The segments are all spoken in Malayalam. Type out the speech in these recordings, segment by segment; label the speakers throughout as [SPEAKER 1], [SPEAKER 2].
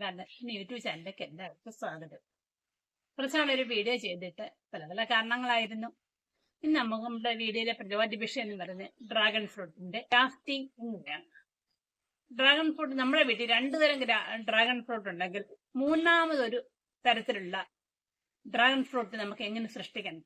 [SPEAKER 1] കണ്ട. യൂട്യൂബ് ചാനലിലേക്ക് എല്ലാവർക്കും സ്വാഗതം. കുറച്ച് നാളൊരു വീഡിയോ ചെയ്തിട്ട് പല പല കാരണങ്ങളായിരുന്നു. ഇന്ന് നമ്മുടെ വീഡിയോയിലെ പ്രതിവാദി വിഷയം എന്ന് പറയുന്നത് ഡ്രാഗൺ ഫ്രൂട്ടിന്റെ ക്രാഫ്റ്റിംഗ് എന്നിവയാണ് ഡ്രാഗൺ ഫ്രൂട്ട് നമ്മുടെ വീട്ടിൽ രണ്ടു തരം ഡ്രാഗൺ ഫ്രൂട്ട് ഉണ്ടെങ്കിൽ മൂന്നാമതൊരു തരത്തിലുള്ള ഡ്രാഗൺ ഫ്രൂട്ട് നമുക്ക് എങ്ങനെ സൃഷ്ടിക്കണം?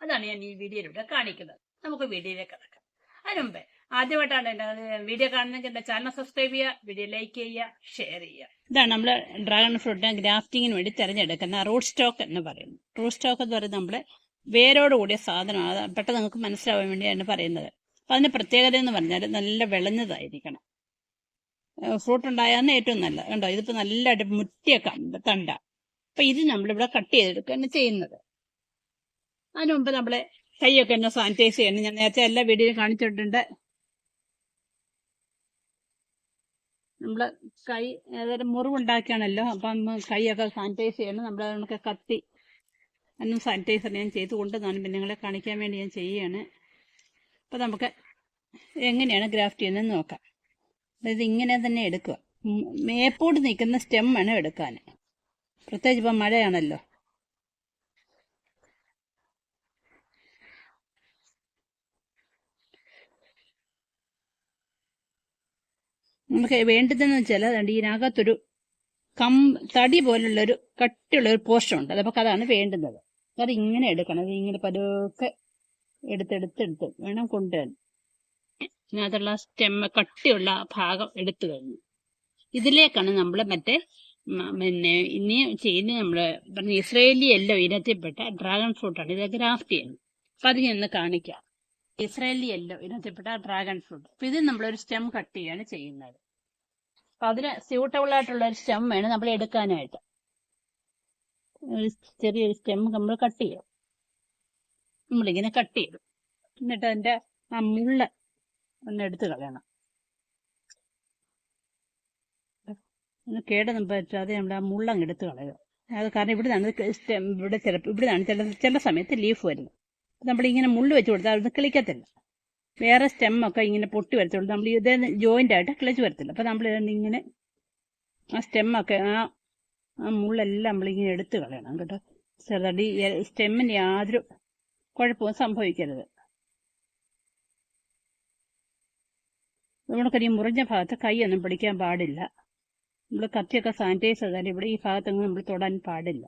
[SPEAKER 1] അതാണ് ഞാൻ ഈ വീഡിയോയിലൂടെ കാണിക്കുന്നത്. നമുക്ക് വീഡിയോയിലേക്ക് കിടക്കാം. അതിനുമുമ്പേ ആദ്യമായിട്ടാണ് എന്റെ വീഡിയോ കാണുന്നെങ്കിൽ എന്റെ ചാനൽ സബ്സ്ക്രൈബ് ചെയ്യുക വീഡിയോ ലൈക്ക് ചെയ്യുക ഷെയർ ചെയ്യുക. ഇതാണ് നമ്മൾ ഡ്രാഗൺ ഫ്രൂട്ടിനെ ഗ്രാഫ്റ്റിങ്ങിന് വേണ്ടി തിരഞ്ഞെടുക്കുന്ന റൂട്ട് സ്റ്റോക്ക് എന്ന് പറയുന്നത്. റൂട്ട് സ്റ്റോക്ക് എന്ന് പറയുന്നത് നമ്മൾ വേരോട് കൂടിയ സാധനമാണ് പെട്ടെന്ന് നിങ്ങൾക്ക് മനസ്സിലാവാൻ വേണ്ടിയാണ് പറയുന്നത്. അപ്പൊ അതിന്റെ പ്രത്യേകത എന്ന് പറഞ്ഞാൽ നല്ല വിളഞ്ഞതായിരിക്കണം. ഫ്രൂട്ട് ഉണ്ടായാന്ന് ഏറ്റവും നല്ല. കണ്ടോ? ഇതിപ്പോ നല്ല ഉണ്ട് തണ്ട. അപ്പൊ ഇത് നമ്മളിവിടെ കട്ട് ചെയ്തെടുക്കുകയാണ് ചെയ്യുന്നത്. അതിനു മുമ്പ് നമ്മളെ കൈയൊക്കെ എന്നെ സാനിറ്റൈസ് ചെയ്യണം. ഞാൻ നേരത്തെ എല്ലാ വീഡിയോയും കാണിച്ചിട്ടുണ്ട്. നമ്മൾ കൈ ഏതൊരു മുറിവുണ്ടാക്കിയാണല്ലോ അപ്പം കൈയൊക്കെ സാനിറ്റൈസ് ചെയ്യണം. നമ്മൾ നമുക്ക് കത്തി അന്നും സാനിറ്റൈസർ ഞാൻ ചെയ്ത് കൊണ്ടുവന്നാണ് പിന്നെ നിങ്ങളെ കാണിക്കാൻ വേണ്ടി ഞാൻ ചെയ്യുകയാണ് അപ്പം നമുക്ക് എങ്ങനെയാണ് ഗ്രാഫ്റ്റ് ചെയ്യുന്നത് നോക്കാം. അതായത് ഇങ്ങനെ തന്നെ എടുക്കുക. മേപ്പോട്ട് നിൽക്കുന്ന സ്റ്റെം വേണം എടുക്കാൻ. പ്രത്യേകിച്ച് ഇപ്പം മഴയാണല്ലോ. നമുക്ക് വേണ്ടതെന്ന് വെച്ചാൽ അതുകൊണ്ട് ഇതിനകത്തൊരു കം തടി പോലുള്ളൊരു കട്ടിയുള്ള ഒരു പോർഷൻ ഉണ്ട് നമുക്ക് അതാണ് വേണ്ടുന്നത്. അത് ഇങ്ങനെ എടുക്കണം. അത് ഇങ്ങനെ പതുക്കെ എടുത്തെടുത്തെടുത്ത് വേണം കൊണ്ടുവരാൻ. ഇതിനകത്തുള്ള സ്റ്റെമ്മ കട്ടിയുള്ള ഭാഗം എടുത്തു കഴിഞ്ഞു. ഇതിലേക്കാണ് നമ്മൾ മറ്റേ പിന്നെ ഇനി ചെയ്യുന്ന നമ്മൾ പറഞ്ഞ ഇസ്രയേലി എല്ലോ ഇനത്തിൽപ്പെട്ട ഡ്രാഗൺ ഫ്രൂട്ടാണ്. ഇത് ഗ്രാഫ്റ്റ് ചെയ്യുന്നത് അപ്പം അത് ഞാൻ കാണിക്കാം. ഇസ്രയേലി എല്ലോ ഇനത്തിൽപ്പെട്ട ഡ്രാഗൺ ഫ്രൂട്ട്. അപ്പം ഇത് നമ്മളൊരു സ്റ്റെം കട്ട് ചെയ്യാണ് ചെയ്യുന്നത്. അപ്പം അതിന് സ്യൂട്ടബിൾ ആയിട്ടുള്ള ഒരു സ്റ്റെം വേണം നമ്മൾ എടുക്കാനായിട്ട്. ഒരു ചെറിയൊരു സ്റ്റെം നമ്മൾ കട്ട് ചെയ്യും. നമ്മളിങ്ങനെ കട്ട് ചെയ്തു എന്നിട്ട് അതിന്റെ ആ മുള്ള ഒന്ന് എടുത്ത് കളയണം. കേടൊന്നും പറ്റാതെ നമ്മുടെ ആ മുള്ളങ്ങ് എടുത്ത് കളയുക അത് കാരണം ഇവിടുന്നാണ് സ്റ്റെം ഇവിടെ ചിലപ്പോൾ ഇവിടുന്നാണ് ചില ചില സമയത്ത് ലീഫ് വരുന്നത്. നമ്മളിങ്ങനെ മുള്ള് വെച്ച് കൊടുത്താൽ അവിടുന്ന് കിളിക്കത്തില്ല. വേറെ സ്റ്റെമ്മൊക്കെ ഇങ്ങനെ പൊട്ടി വരത്തുള്ളൂ. നമ്മൾ ഇതേ ജോയിന്റ് ആയിട്ട് ക്ലച്ച് വരത്തില്ല. അപ്പോൾ നമ്മൾ ഇങ്ങനെ ആ സ്റ്റെമ്മൊക്കെ ആ ആ മുള്ളെല്ലാം നമ്മളിങ്ങനെ എടുത്ത് കളയണം കേട്ടോ. ചെറുതായിട്ട് ഈ സ്റ്റെമ്മിന് യാതൊരു കുഴപ്പവും സംഭവിക്കരുത്. നമ്മൾക്കൊരു മുറിഞ്ഞ ഭാഗത്ത് കൈയൊന്നും പിടിക്കാൻ പാടില്ല. നമ്മൾ കത്തിയൊക്കെ സാനിറ്റൈസ് ചെയ്താൽ ഇവിടെ ഈ ഭാഗത്തൊന്നും നമ്മൾ തൊടാൻ പാടില്ല.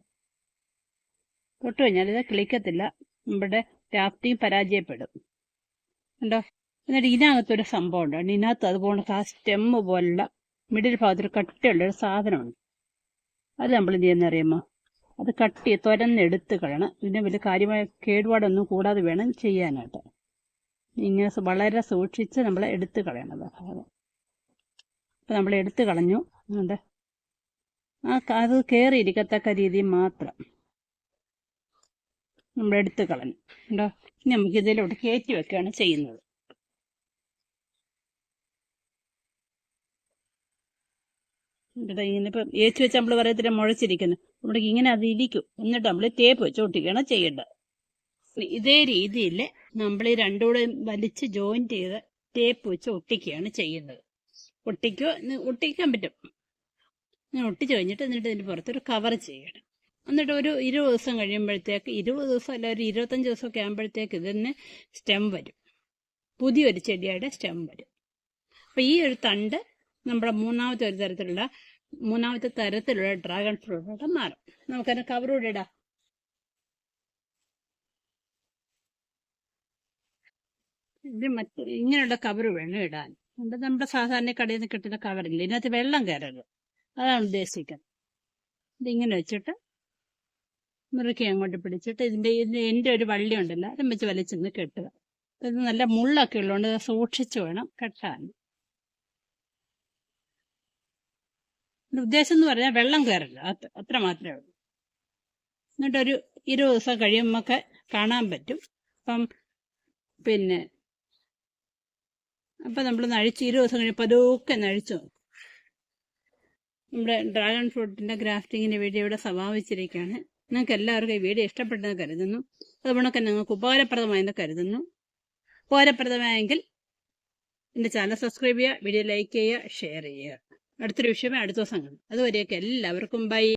[SPEAKER 1] തൊട്ട് കഴിഞ്ഞാൽ ഇത് കിളിക്കത്തില്ല. നമ്മുടെ രാപ്തിയും പരാജയപ്പെടും. ഉണ്ടോ എന്നിട്ട് ഇതിനകത്തൊരു സംഭവം ഉണ്ട് ഇതിനകത്ത് അതുപോലെ ആ സ്റ്റെമ്മ് പോലുള്ള മിഡിൽ ഭാഗത്തൊരു കട്ടിയുള്ളൊരു സാധനമുണ്ട്. അത് നമ്മൾ എന്ത് ചെയ്യുന്നറിയുമോ അത് കട്ടി തുരന്നെടുത്ത് കളയണം. ഇതിന് വലിയ കാര്യമായ കേടുപാടൊന്നും കൂടാതെ വേണം ചെയ്യാനായിട്ട്. ഇങ്ങനെ വളരെ സൂക്ഷിച്ച് നമ്മൾ എടുത്ത് കളയണം ഭാഗം. അപ്പം നമ്മൾ എടുത്ത് കളഞ്ഞു. അതുകൊണ്ട് ആ അത് കയറിയിരിക്കത്തക്ക രീതി മാത്രം. നമ്മൾ എടുത്ത് കളഞ്ഞു. ഉണ്ടോ ഇനി നമുക്ക് ഇതിലോട്ട് കയറ്റി വെക്കുകയാണ് ചെയ്യുന്നത്. ഇങ്ങനെ ഇപ്പം ഏച്ചു വെച്ച് നമ്മൾ പറയത്തില്ല മുഴച്ചിരിക്കുന്നു. നമ്മുടെ ഇങ്ങനെ അത് ഇരിക്കും. എന്നിട്ട് നമ്മൾ തേപ്പ് വെച്ച് ഒട്ടിക്കുകയാണ് ചെയ്യേണ്ടത് ഇതേ രീതിയിൽ നമ്മൾ ഈ രണ്ടുകൂടെ വലിച്ച് ജോയിൻ ചെയ്ത് തേപ്പ് വെച്ച് ഒട്ടിക്കുകയാണ് ചെയ്യുന്നത്. ഒട്ടിക്കോ? ഒട്ടിക്കാൻ പറ്റും. ഒട്ടിച്ച് കഴിഞ്ഞിട്ട് എന്നിട്ട് ഇതിന്റെ പുറത്തൊരു കവർ ചെയ്യണം. എന്നിട്ട് ഒരു ഇരുപത് ദിവസം കഴിയുമ്പോഴത്തേക്ക് ഇരുപത് ദിവസം അല്ല ഒരു ഇരുപത്തഞ്ച് ദിവസമൊക്കെ ആകുമ്പോഴത്തേക്ക് ഇതിന് സ്റ്റെം വരും. പുതിയൊരു ചെടിയുടെ സ്റ്റെം വരും. അപ്പം ഈ ഒരു തണ്ട് നമ്മുടെ മൂന്നാമത്തെ ഒരു തരത്തിലുള്ള മൂന്നാമത്തെ തരത്തിലുള്ള ഡ്രാഗൺ ഫ്രൂട്ടോട്ട് മാറും. നമുക്കതിന് കവറൂടെ ഇടാം. ഇത് മറ്റ് ഇങ്ങനെയുള്ള കവർ വേണം ഇടാൻ. ഇത് നമ്മുടെ സാധാരണ കടയിൽ നിന്ന് കിട്ടുന്ന കവറില്ല ഇതിനകത്ത് വെള്ളം കയറരുത്. അതാണ് ഉദ്ദേശിക്കുന്നത്. ഇതിങ്ങനെ വെച്ചിട്ട് മുറുക്കി അങ്ങോട്ട് പിടിച്ചിട്ട് ഇതിന്റെ ഇതിന്റെ എന്റെ ഒരു വള്ളി ഉണ്ടല്ലോ അതും വെച്ച് വലിച്ചൊന്ന് കെട്ടുക. ഇത് നല്ല മുള്ളൊക്കെ ഉള്ളതുകൊണ്ട് സൂക്ഷിച്ച് വേണം കെട്ടാൻ. ഉദ്ദേശം എന്ന് പറഞ്ഞാൽ വെള്ളം കയറില്ല അത്ര മാത്രമേ ഉള്ളൂ. എന്നിട്ടൊരു ഇരുപത് ദിവസം കഴിയുമ്പോൾ കാണാൻ പറ്റും. അപ്പം പിന്നെ അപ്പം നമ്മൾ നഴിച്ച് ഇരുപത് ദിവസം കഴിയുമ്പോൾ പതുക്കെ നഴിച്ചു നമ്മുടെ ഡ്രാഗൺ ഫ്രൂട്ടിന്റെ ഗ്രാഫ്റ്റിങ്ങിന്റെ വീഡിയോ ഇവിടെ സമാപിച്ചിരിക്കുകയാണ്. നിങ്ങൾക്ക് എല്ലാവർക്കും ഈ വീഡിയോ ഇഷ്ടപ്പെട്ടെന്ന് കരുതുന്നു. അതുകൊണ്ടൊക്കെ നിങ്ങൾക്ക് ഉപകാരപ്രദമായെന്ന് കരുതുന്നു. ഉപകാരപ്രദമായെങ്കിൽ എന്റെ ചാനൽ സബ്സ്ക്രൈബ് ചെയ്യുക വീഡിയോ ലൈക്ക് ചെയ്യുക ഷെയർ ചെയ്യുക. അടുത്തൊരു വിഷയമേ അടുത്ത ദിവസം കാണും. അതുവരെയൊക്കെ എല്ലാവർക്കും ബൈ.